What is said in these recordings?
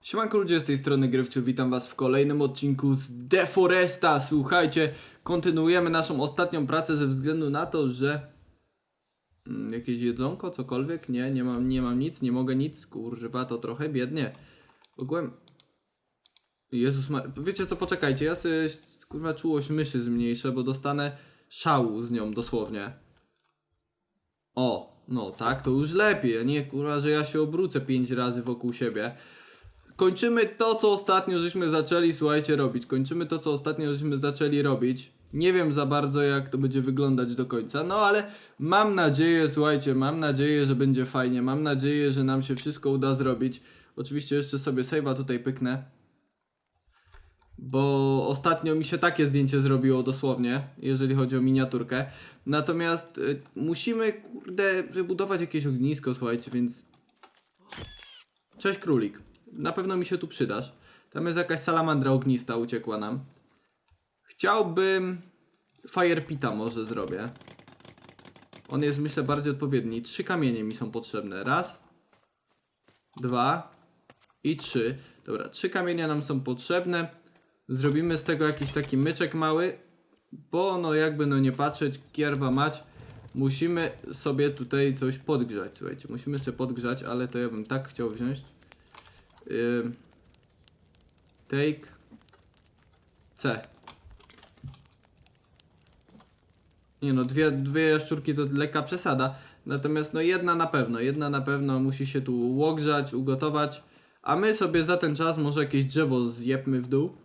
Siemanko ludzie, z tej strony Grywciu, witam was w kolejnym odcinku z Deforesta. Słuchajcie, kontynuujemy naszą ostatnią pracę ze względu na to, że... Mm, Jakieś jedzonko, cokolwiek? Nie, nie mam, nie mam nic, nie mogę nic, kurwa, to trochę biednie. Ogółem... Jezus Mar... Wiecie co, poczekajcie, ja sobie, kurwa, czułość myszy zmniejszę, bo dostanę szału z nią, dosłownie. O, no tak, to już lepiej, nie kurwa, że ja się obrócę pięć razy wokół siebie. Kończymy to, co ostatnio żeśmy zaczęli, słuchajcie, robić. Kończymy to, co ostatnio żeśmy zaczęli robić. Nie wiem za bardzo, jak to będzie wyglądać do końca, no ale mam nadzieję, słuchajcie, mam nadzieję, że będzie fajnie. Mam nadzieję, że nam się wszystko uda zrobić. Oczywiście jeszcze sobie save'a tutaj pyknę. Bo ostatnio mi się takie zdjęcie zrobiło dosłownie, jeżeli chodzi o miniaturkę. Natomiast y, musimy, kurde, wybudować jakieś ognisko, słuchajcie, więc Cześć królik. Na pewno mi się tu przydasz. Tam jest jakaś salamandra ognista, uciekła nam. Chciałbym... Fire pita może zrobię. On jest myślę bardziej odpowiedni. Trzy kamienie mi są potrzebne. Raz. Dwa. I trzy. Dobra, trzy kamienia nam są potrzebne. Zrobimy z tego jakiś taki myczek mały. Bo no jakby no nie patrzeć, kierwa mać. Musimy sobie tutaj coś podgrzać, słuchajcie. Musimy sobie podgrzać, ale to ja bym tak chciał wziąć. Ym, take C. Nie no, dwie, dwie jaszczurki to lekka przesada. Natomiast no jedna na pewno, jedna na pewno musi się tu łogrzać, ugotować. A my sobie za ten czas może jakieś drzewo zjebmy w dół.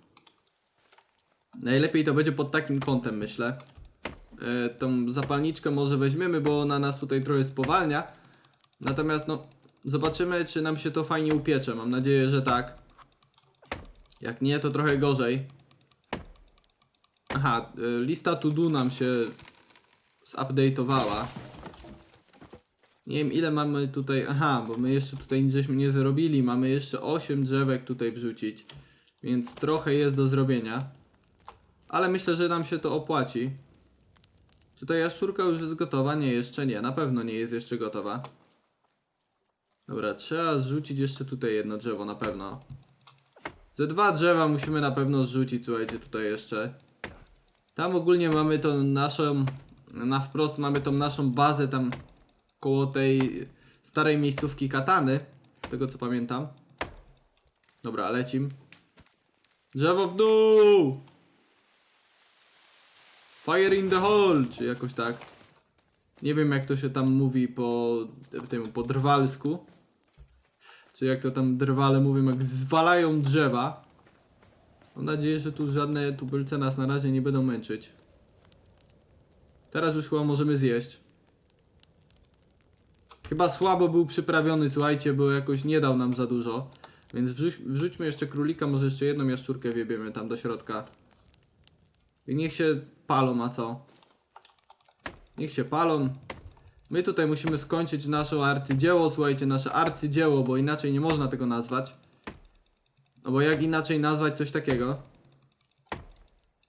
Najlepiej to będzie pod takim kątem, myślę. E, tą zapalniczkę może weźmiemy, bo ona nas tutaj trochę spowalnia. Natomiast no, zobaczymy czy nam się to fajnie upiecze. Mam nadzieję, że tak. Jak nie, to trochę gorzej. Aha, e, lista to do nam się zupdate'owała. Nie wiem ile mamy tutaj, aha, bo my jeszcze tutaj nic żeśmy nie zrobili. Mamy jeszcze 8 drzewek tutaj wrzucić. Więc trochę jest do zrobienia. Ale myślę, że nam się to opłaci. Czy ta jaszczurka już jest gotowa? Nie, jeszcze nie. Na pewno nie jest jeszcze gotowa. Dobra, trzeba zrzucić jeszcze tutaj jedno drzewo, na pewno. Ze dwa drzewa musimy na pewno zrzucić, słuchajcie, tutaj jeszcze. Tam ogólnie mamy tą naszą, na wprost mamy tą naszą bazę tam koło tej starej miejscówki katany, z tego co pamiętam. Dobra, lecim. Drzewo w dół! Fire in the hole, czy jakoś tak. Nie wiem jak to się tam mówi po po drwalsku. Czy jak to tam drwale mówią, jak zwalają drzewa. Mam nadzieję, że tu żadne tubylce nas na razie nie będą męczyć. Teraz już chyba możemy zjeść. Chyba słabo był przyprawiony, słuchajcie, bo jakoś nie dał nam za dużo. Więc wrzuć, wrzućmy jeszcze królika, może jeszcze jedną jaszczurkę wiebiemy tam do środka. I niech się palą, a co? Niech się palą. My tutaj musimy skończyć nasze arcydzieło, słuchajcie, nasze arcydzieło, bo inaczej nie można tego nazwać. No bo jak inaczej nazwać coś takiego?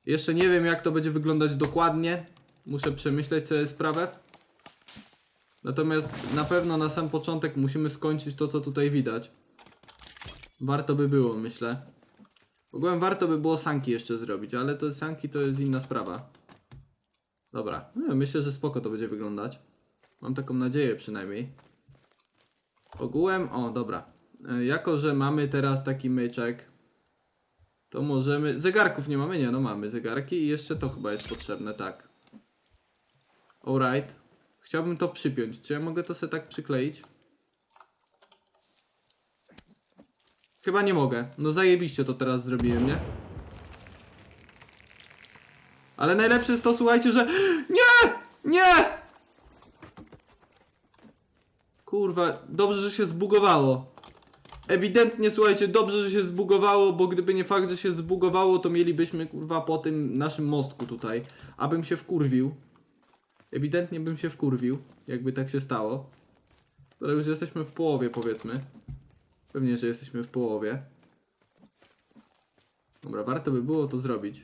Jeszcze nie wiem jak to będzie wyglądać dokładnie. Muszę przemyśleć sobie sprawę. Natomiast na pewno na sam początek musimy skończyć to, co tutaj widać. Warto by było, myślę. Ogółem warto by było sanki jeszcze zrobić, ale to sanki to jest inna sprawa. Dobra, no, myślę, że spoko to będzie wyglądać. Mam taką nadzieję przynajmniej. Ogółem, o dobra. E, Jako, że mamy teraz taki myczek, to możemy... Zegarków nie mamy? Nie, no mamy zegarki i jeszcze to chyba jest potrzebne, tak. Alright. Chciałbym to przypiąć. Czy ja mogę to sobie tak przykleić? Chyba nie mogę. No zajebiście to teraz zrobiłem, nie? Ale najlepsze jest to, słuchajcie, że... Nie! Nie! Kurwa, dobrze, że się zbugowało. Ewidentnie, słuchajcie, dobrze, że się zbugowało, bo gdyby nie fakt, że się zbugowało, to mielibyśmy, kurwa, po tym naszym mostku tutaj. Abym się wkurwił. Ewidentnie bym się wkurwił, jakby tak się stało. Ale już jesteśmy w połowie, powiedzmy. Pewnie, że jesteśmy w połowie. Dobra, warto by było to zrobić.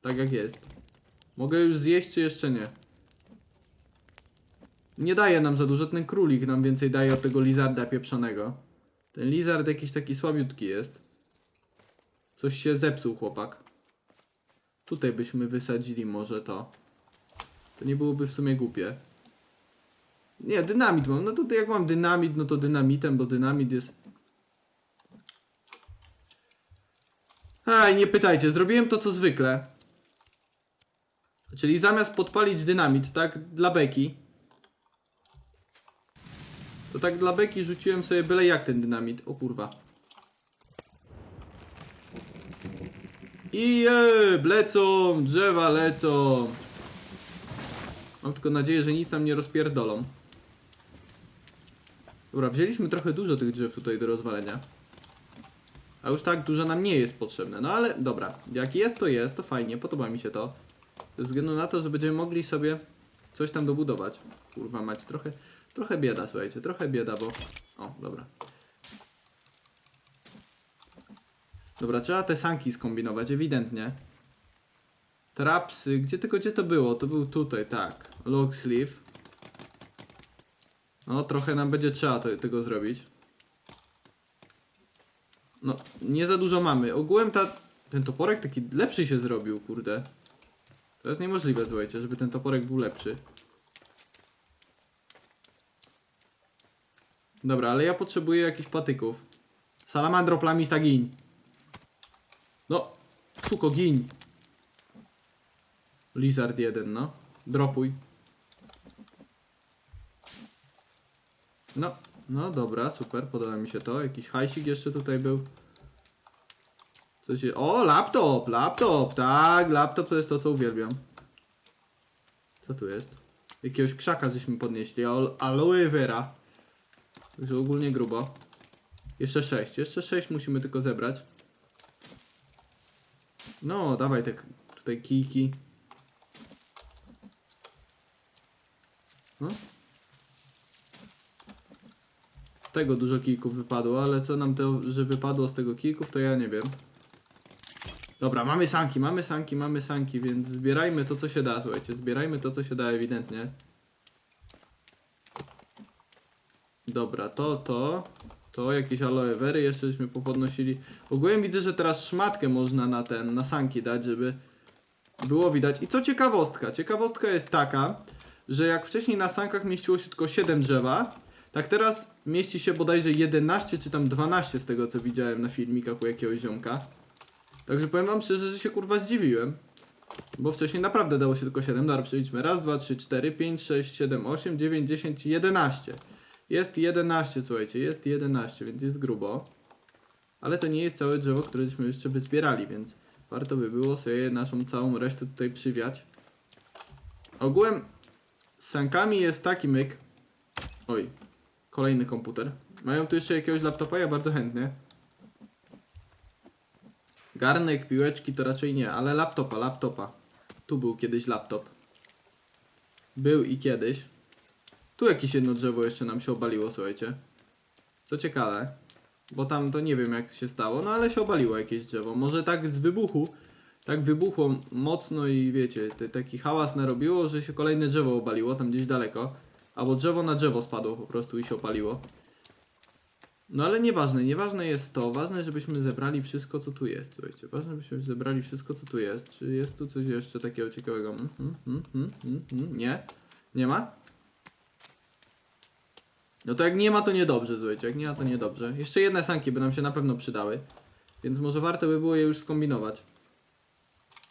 Tak jak jest. Mogę już zjeść, czy jeszcze nie? Nie daje nam za dużo, ten królik nam więcej daje od tego lizarda pieprzonego. Ten lizard jakiś taki słabiutki jest. Coś się zepsuł, chłopak. Tutaj byśmy wysadzili może to. To nie byłoby w sumie głupie. Nie, dynamit mam. No to jak mam dynamit, no to dynamitem, bo dynamit jest... Aj, nie pytajcie, zrobiłem to co zwykle. Czyli zamiast podpalić dynamit, tak, dla beki, to tak dla beki rzuciłem sobie byle jak ten dynamit. O kurwa. I jeb, lecą, drzewa lecą. Mam tylko nadzieję, że nic nam nie rozpierdolą. Dobra, wzięliśmy trochę dużo tych drzew tutaj do rozwalenia. A już tak dużo nam nie jest potrzebne. No ale dobra, jak jest to jest, to fajnie, podoba mi się to. Ze względu na to, że będziemy mogli sobie coś tam dobudować. Kurwa mać, trochę, trochę bieda, słuchajcie, trochę bieda, bo... O, dobra. Dobra, trzeba te sanki skombinować, ewidentnie. Trapsy, gdzie tylko gdzie to było? To był tutaj, tak. Log sleeve. No, trochę nam będzie trzeba to, tego zrobić. No, nie za dużo mamy. Ogółem ta, ten toporek taki lepszy się zrobił, kurde. To jest niemożliwe, słuchajcie, żeby ten toporek był lepszy. Dobra, ale ja potrzebuję jakichś patyków. Salamandro plamista gin. No, suko gin. Lizard jeden, no. Dropuj. No, no dobra, super, podoba mi się to. Jakiś hajsik jeszcze tutaj był. Co się... O, laptop, laptop, tak, laptop to jest to, co uwielbiam. Co tu jest? Jakiegoś krzaka żeśmy podnieśli, al aloe vera. Także ogólnie grubo. Jeszcze sześć, jeszcze sześć musimy tylko zebrać. No, dawaj te tutaj kijki. No. Z tego dużo kijków wypadło, ale co nam to, że wypadło z tego kijków, to ja nie wiem. Dobra, mamy sanki, mamy sanki, mamy sanki, więc zbierajmy to, co się da, słuchajcie. Zbierajmy to, co się da, ewidentnie. Dobra, to, to. To jakieś aloe very jeszcze żeśmy popodnosili. Ogółem widzę, że teraz szmatkę można na ten, na sanki dać, żeby było widać. I co ciekawostka? Ciekawostka jest taka, że jak wcześniej na sankach mieściło się tylko 7 drzewa, tak teraz mieści się bodajże 11 czy tam 12 z tego co widziałem na filmikach u jakiegoś ziomka. Także powiem wam szczerze, że się kurwa zdziwiłem. Bo wcześniej naprawdę dało się tylko 7. Dobra, przeliczmy. Raz, dwa, trzy, cztery, pięć, sześć, siedem, osiem, dziewięć, dziesięć, jedenaście. Jest 11, słuchajcie, jest 11, więc jest grubo. Ale to nie jest całe drzewo, któreśmy jeszcze by zbierali, więc warto by było sobie naszą całą resztę tutaj przywiać. Ogółem z sankami jest taki myk. Oj, kolejny komputer. Mają tu jeszcze jakiegoś laptopa? Ja bardzo chętnie. Garnek, piłeczki to raczej nie, ale laptopa, laptopa. Tu był kiedyś laptop. Był i kiedyś. Tu jakieś jedno drzewo jeszcze nam się obaliło, słuchajcie. Co ciekawe. Bo tam to nie wiem jak się stało, no ale się obaliło jakieś drzewo. Może tak z wybuchu, tak wybuchło mocno i wiecie, te, taki hałas narobiło, że się kolejne drzewo obaliło tam gdzieś daleko. Albo drzewo na drzewo spadło po prostu i się opaliło. No ale nieważne, nieważne jest to, ważne żebyśmy zebrali wszystko co tu jest, słuchajcie, ważne żebyśmy zebrali wszystko co tu jest. Czy jest tu coś jeszcze takiego ciekawego? Mhm, mhm, mhm, mhm, Nie? Nie ma? No to jak nie ma to niedobrze, słuchajcie, jak nie ma to niedobrze. Jeszcze jedne sanki by nam się na pewno przydały, więc może warto by było je już skombinować.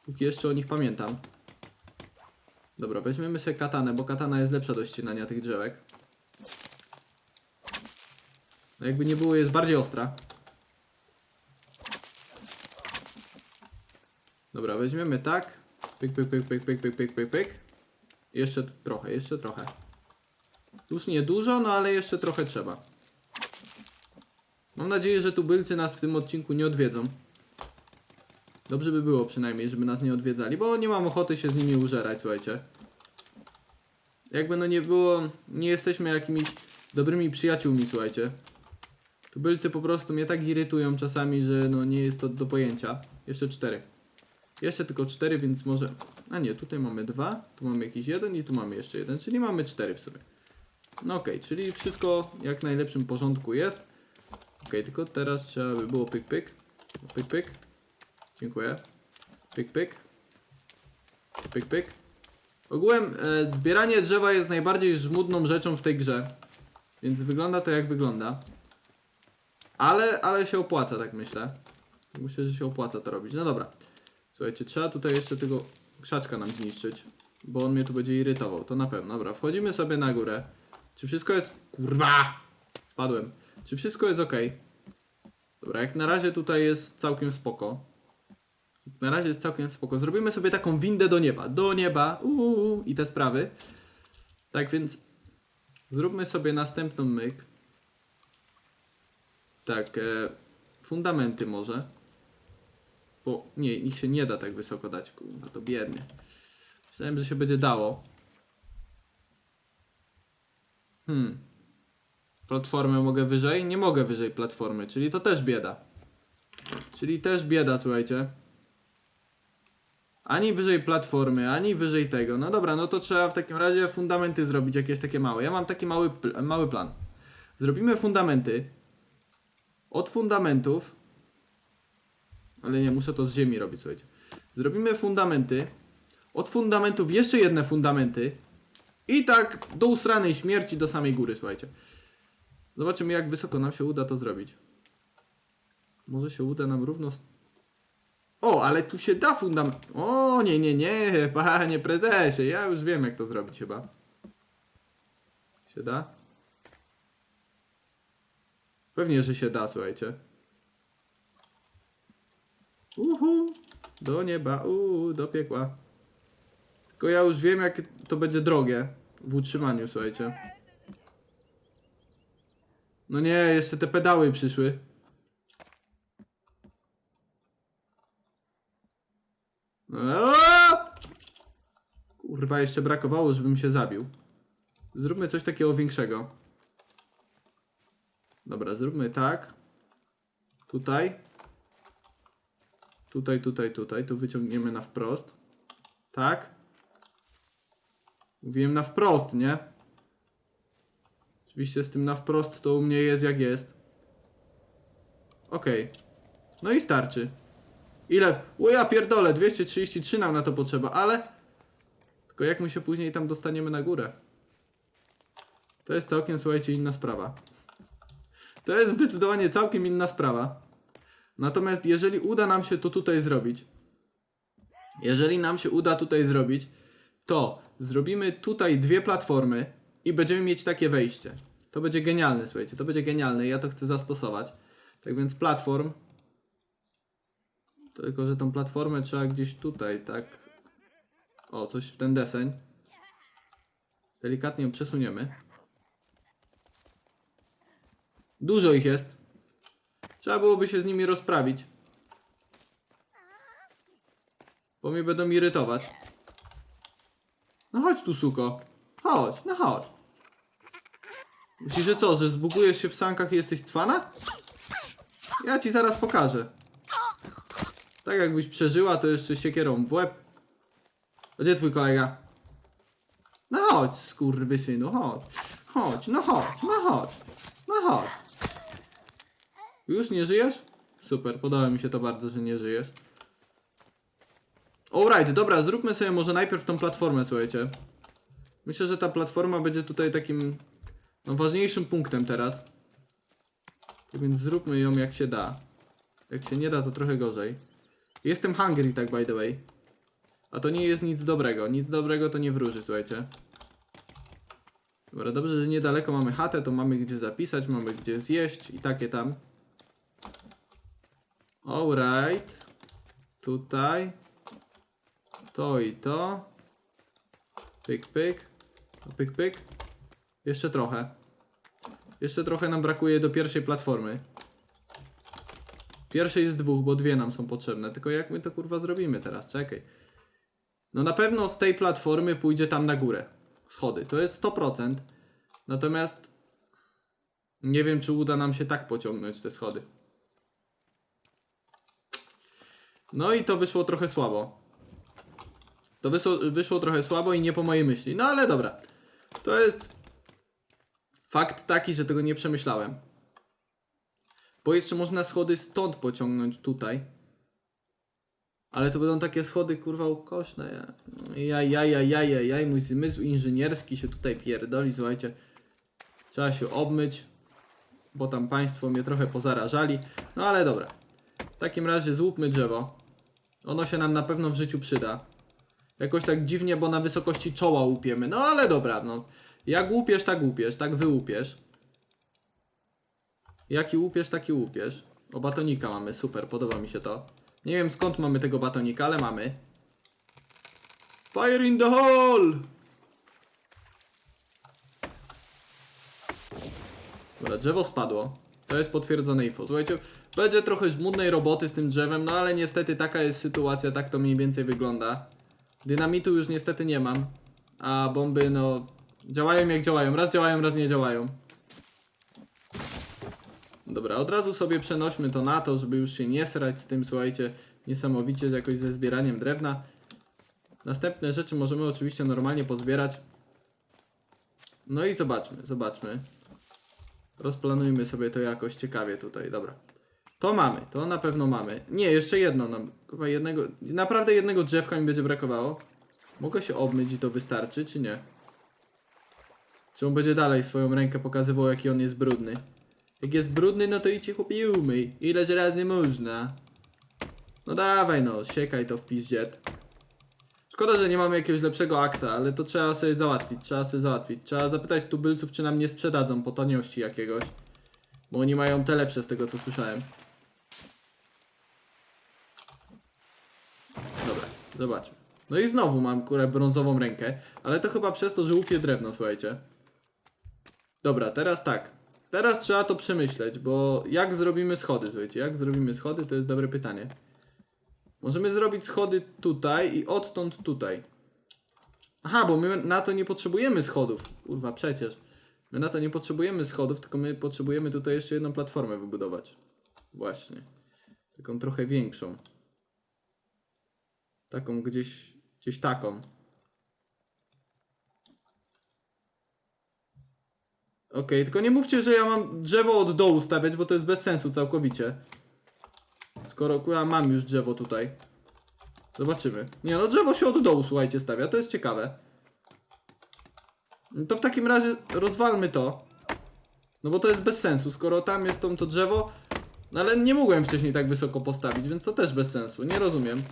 Póki jeszcze o nich pamiętam. Dobra, weźmiemy sobie katanę, bo katana jest lepsza do ścinania tych drzewek. No jakby nie było, jest bardziej ostra. Dobra, weźmiemy tak. Pyk, pyk, pyk, pyk, pyk, pyk, pyk, pyk, pyk. Jeszcze trochę, jeszcze trochę. Już nie dużo, no ale jeszcze trochę trzeba. Mam nadzieję, że tubylcy nas w tym odcinku nie odwiedzą. Dobrze by było przynajmniej, żeby nas nie odwiedzali, bo nie mam ochoty się z nimi użerać, słuchajcie. Jakby no nie było, nie jesteśmy jakimiś dobrymi przyjaciółmi, słuchajcie. Tubylcy po prostu mnie tak irytują czasami, że no nie jest to do pojęcia. Jeszcze cztery. Jeszcze tylko cztery, więc może... A nie, tutaj mamy dwa, tu mamy jakiś jeden i tu mamy jeszcze jeden, czyli mamy cztery w sobie. No okej, czyli wszystko jak w najlepszym porządku jest. Okej, tylko teraz trzeba by było pyk, pyk. Pyk, pyk. Dziękuję. Pyk, pyk. Pyk, pyk. Ogółem e, zbieranie drzewa jest najbardziej żmudną rzeczą w tej grze. Więc wygląda to jak wygląda. Ale, ale się opłaca, tak myślę. Myślę, że się opłaca to robić. No dobra. Słuchajcie, trzeba tutaj jeszcze tego krzaczka nam zniszczyć. Bo on mnie tu będzie irytował, to na pewno. Dobra, wchodzimy sobie na górę. Czy wszystko jest... Kurwa! Spadłem. Czy wszystko jest ok? Dobra, jak na razie tutaj jest całkiem spoko. Na razie jest całkiem spoko. Zrobimy sobie taką windę do nieba. Do nieba. Uuu, i te sprawy. Tak więc zróbmy sobie następną myk. Tak, e, fundamenty może. Bo nie, ich się nie da tak wysoko dać. Kurwa, to biednie. Myślałem, że się będzie dało. Hmm. Platformę mogę wyżej? Nie mogę wyżej platformy, czyli to też bieda. Czyli też bieda, słuchajcie. Ani wyżej platformy, ani wyżej tego. No dobra, no to trzeba w takim razie fundamenty zrobić jakieś takie małe. Ja mam taki mały, pl- mały plan. Zrobimy fundamenty. Od fundamentów. Ale nie, muszę to z ziemi robić, słuchajcie. Zrobimy fundamenty. Od fundamentów jeszcze jedne fundamenty. I tak do usranej śmierci do samej góry, słuchajcie. Zobaczymy, jak wysoko nam się uda to zrobić. Może się uda nam równo. O, ale tu się da fundament. O, nie, nie, nie, panie prezesie. Ja już wiem, jak to zrobić chyba. Się da? Pewnie, że się da, słuchajcie. Uhu, do nieba, uhu, do piekła. Tylko ja już wiem, jak to będzie drogie w utrzymaniu, słuchajcie. No nie, jeszcze te pedały przyszły. Aaaa! Kurwa, jeszcze brakowało, żebym się zabił. Zróbmy coś takiego większego. Dobra, zróbmy tak. Tutaj. Tutaj, tutaj, tutaj. Tu wyciągniemy na wprost. Tak. Mówiłem na wprost, nie? Oczywiście z tym na wprost to u mnie jest jak jest. Okej. No i starczy. Ile? O ja pierdolę, 233 nam na to potrzeba, ale... Tylko jak my się później tam dostaniemy na górę? To jest całkiem, słuchajcie, inna sprawa. To jest zdecydowanie całkiem inna sprawa. Natomiast jeżeli uda nam się to tutaj zrobić, jeżeli nam się uda tutaj zrobić, to zrobimy tutaj dwie platformy i będziemy mieć takie wejście. To będzie genialne, słuchajcie, to będzie genialne. Ja to chcę zastosować. Tak więc platform. Tylko, że tą platformę trzeba gdzieś tutaj, tak? O, coś w ten deseń. Delikatnie ją przesuniemy. Dużo ich jest. Trzeba byłoby się z nimi rozprawić. Bo mnie będą irytować. No chodź tu, suko. Chodź, no chodź. Myślisz, że co, że zbugujesz się w sankach i jesteś cwana? Ja ci zaraz pokażę. Tak jakbyś przeżyła, to jeszcze siekierą w łeb. Gdzie twój kolega? No chodź, skurwysynu, chodź. Chodź, no chodź, no chodź. No chodź. Już nie żyjesz? Super, podoba mi się to bardzo, że nie żyjesz. Alright, dobra, zróbmy sobie może najpierw tą platformę, słuchajcie. Myślę, że ta platforma będzie tutaj takim no, ważniejszym punktem teraz. Tak więc zróbmy ją jak się da. Jak się nie da, to trochę gorzej. Jestem hungry, tak by the way. A to nie jest nic dobrego. Nic dobrego to nie wróży, słuchajcie. Dobra, dobrze, że niedaleko mamy chatę, to mamy gdzie zapisać, mamy gdzie zjeść i takie tam. Alright. Tutaj. To i to. Pyk, pyk. Pyk, pyk. Jeszcze trochę. Jeszcze trochę nam brakuje do pierwszej platformy. Pierwszej z dwóch, bo dwie nam są potrzebne. Tylko jak my to kurwa zrobimy teraz? Czekaj. No na pewno z tej platformy pójdzie tam na górę. Schody. To jest 100%. Natomiast nie wiem, czy uda nam się tak pociągnąć te schody. No i to wyszło trochę słabo. To wyszło, wyszło trochę słabo i nie po mojej myśli. No ale dobra. To jest fakt taki, że tego nie przemyślałem. Bo jeszcze można schody stąd pociągnąć tutaj. Ale to będą takie schody kurwa ukośne. Ja, ja, ja, ja, ja, ja, mój zmysł inżynierski się tutaj pierdoli, słuchajcie. Trzeba się obmyć, bo tam państwo mnie trochę pozarażali. No ale dobra. W takim razie złupmy drzewo. Ono się nam na pewno w życiu przyda. Jakoś tak dziwnie, bo na wysokości czoła łupiemy. No ale dobra, no. Jak łupiesz, tak łupiesz, tak wyłupiesz. Jaki łupiesz, taki łupiesz. O, batonika mamy, super, podoba mi się to. Nie wiem skąd mamy tego batonika, ale mamy. Fire in the hole! Dobra, drzewo spadło. To jest potwierdzone info. Słuchajcie, będzie trochę żmudnej roboty z tym drzewem, no ale niestety taka jest sytuacja, tak to mniej więcej wygląda. Dynamitu już niestety nie mam, a bomby no działają jak działają. Raz działają, raz nie działają. Dobra, od razu sobie przenośmy to na to, żeby już się nie srać z tym, słuchajcie, niesamowicie jakoś ze zbieraniem drewna. Następne rzeczy możemy oczywiście normalnie pozbierać. No i zobaczmy, zobaczmy. Rozplanujmy sobie to jakoś ciekawie tutaj, dobra. To mamy, to na pewno mamy. Nie, jeszcze jedno nam, chyba jednego, naprawdę jednego drzewka mi będzie brakowało. Mogę się obmyć i to wystarczy, czy nie? Czy on będzie dalej swoją rękę pokazywał, jaki on jest brudny? Jak jest brudny, no to idź się chłopie i umyj. Ileż razy można? No dawaj no, siekaj to w pizdziet. Szkoda, że nie mamy jakiegoś lepszego aksa, ale to trzeba sobie załatwić, trzeba sobie załatwić. Trzeba zapytać tubylców, czy nam nie sprzedadzą po taniości jakiegoś. Bo oni mają te lepsze z tego, co słyszałem. Dobra, zobaczmy. No i znowu mam kurę brązową rękę, ale to chyba przez to, że łupię drewno, słuchajcie. Dobra, teraz tak. Teraz trzeba to przemyśleć, bo jak zrobimy schody, słuchajcie, jak zrobimy schody, to jest dobre pytanie. Możemy zrobić schody tutaj i odtąd tutaj. Aha, bo my na to nie potrzebujemy schodów. Kurwa, przecież. My na to nie potrzebujemy schodów, tylko my potrzebujemy tutaj jeszcze jedną platformę wybudować. Właśnie. Taką trochę większą. Taką gdzieś, gdzieś taką. Okej, tylko nie mówcie, że ja mam drzewo od dołu stawiać, bo to jest bez sensu całkowicie. Skoro akurat mam już drzewo tutaj. Zobaczymy. Nie no, drzewo się od dołu, słuchajcie, stawia. To jest ciekawe. No to w takim razie rozwalmy to. No bo to jest bez sensu, skoro tam jest to, to drzewo. No ale nie mogłem wcześniej tak wysoko postawić, więc to też bez sensu. Nie rozumiem.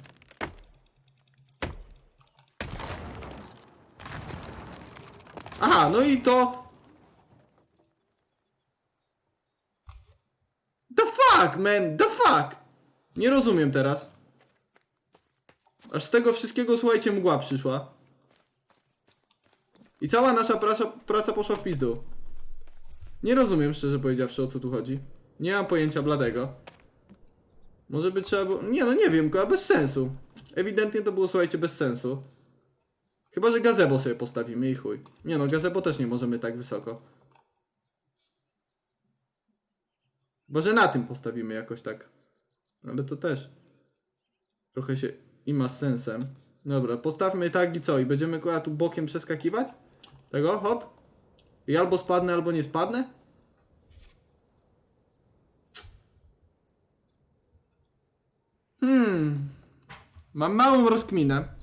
Aha, no i to... The fuck, man, the fuck! Nie rozumiem teraz. Aż z tego wszystkiego, słuchajcie, mgła przyszła. I cała nasza praca, praca poszła w pizdu. Nie rozumiem, szczerze powiedziawszy, o co tu chodzi. Nie mam pojęcia bladego. Może by trzeba było... Nie no, nie wiem, a bez sensu. Ewidentnie to było, słuchajcie, bez sensu. Chyba, że gazebo sobie postawimy i chuj. Nie no, gazebo też nie możemy tak wysoko. Chyba, że na tym postawimy jakoś tak. Ale to też trochę się i ma sensem. Dobra, postawmy tak i co? I będziemy akurat tu bokiem przeskakiwać? Tego, hop. I albo spadnę, albo nie spadnę? Hmm. Mam małą rozkminę.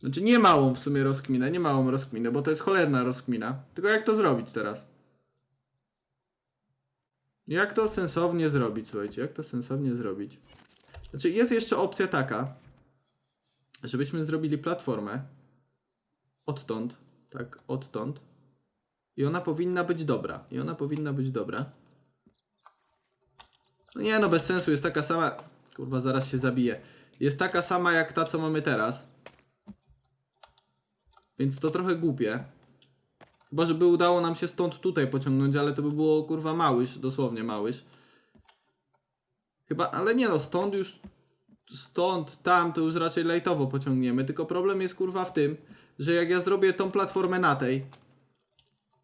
Znaczy nie małą w sumie rozkminę, nie małą rozkminę, bo to jest cholerna rozkmina. Tylko jak to zrobić teraz? Jak to sensownie zrobić, słuchajcie, jak to sensownie zrobić? Znaczy jest jeszcze opcja taka, żebyśmy zrobili platformę odtąd, tak, odtąd i ona powinna być dobra, i ona powinna być dobra. No nie no, bez sensu, jest taka sama, kurwa, zaraz się zabije. Jest taka sama jak ta, co mamy teraz. Więc to trochę głupie. Chyba, żeby udało nam się stąd tutaj pociągnąć, ale to by było kurwa małyż, dosłownie małyż. Chyba, ale nie no, stąd już, stąd, tam to już raczej lajtowo pociągniemy, tylko problem jest kurwa w tym, że jak ja zrobię tą platformę na tej,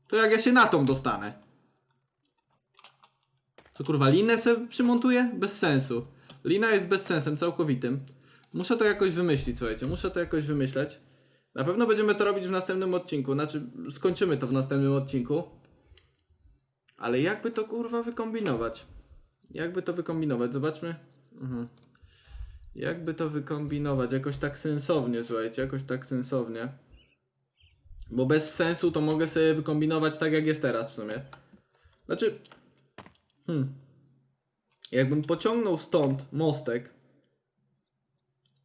to jak ja się na tą dostanę? Co kurwa, linę sobie przymontuję? Bez sensu. Lina jest bez sensem całkowitym. Muszę to jakoś wymyślić, słuchajcie, muszę to jakoś wymyśleć. Na pewno będziemy to robić w następnym odcinku, znaczy skończymy to w następnym odcinku. Ale jakby to kurwa wykombinować? Jakby to wykombinować? Zobaczmy. Mhm. Jakby to wykombinować? Jakoś tak sensownie, słuchajcie, jakoś tak sensownie. Bo bez sensu to mogę sobie wykombinować tak, jak jest teraz w sumie. Znaczy. Hmm. Jakbym pociągnął stąd mostek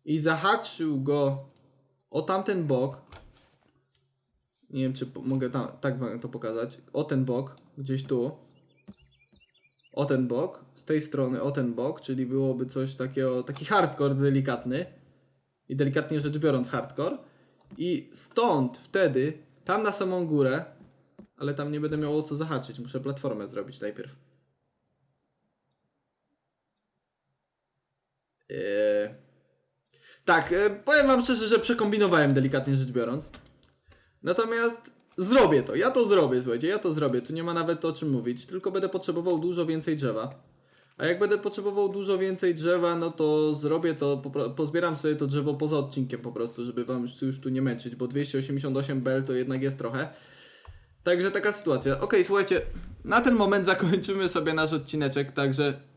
i zahaczył go o tamten bok. Nie wiem, czy mogę tam, tak wam to pokazać. O ten bok, gdzieś tu. O ten bok, z tej strony o ten bok, czyli byłoby coś takiego, taki hardcore delikatny. I delikatnie rzecz biorąc hardcore. I stąd wtedy, tam na samą górę, ale tam nie będę miał o co zahaczyć, muszę platformę zrobić najpierw. Eee... Tak, e, powiem wam szczerze, że przekombinowałem delikatnie rzecz biorąc. Natomiast zrobię to, ja to zrobię, słuchajcie, ja to zrobię, tu nie ma nawet o czym mówić, tylko będę potrzebował dużo więcej drzewa. A jak będę potrzebował dużo więcej drzewa, no to zrobię to, pozbieram sobie to drzewo poza odcinkiem po prostu, żeby wam już, tu nie męczyć, bo 288 bel to jednak jest trochę. Także taka sytuacja. Okej, słuchajcie, na ten moment zakończymy sobie nasz odcineczek, także...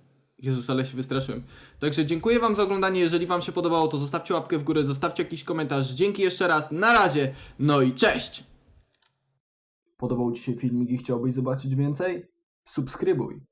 Jezus, ale się wystraszyłem. Także dziękuję wam za oglądanie, jeżeli wam się podobało, to zostawcie łapkę w górę, zostawcie jakiś komentarz. Dzięki jeszcze raz, na razie, no i cześć! Podobał ci się filmik i chciałbyś zobaczyć więcej? Subskrybuj.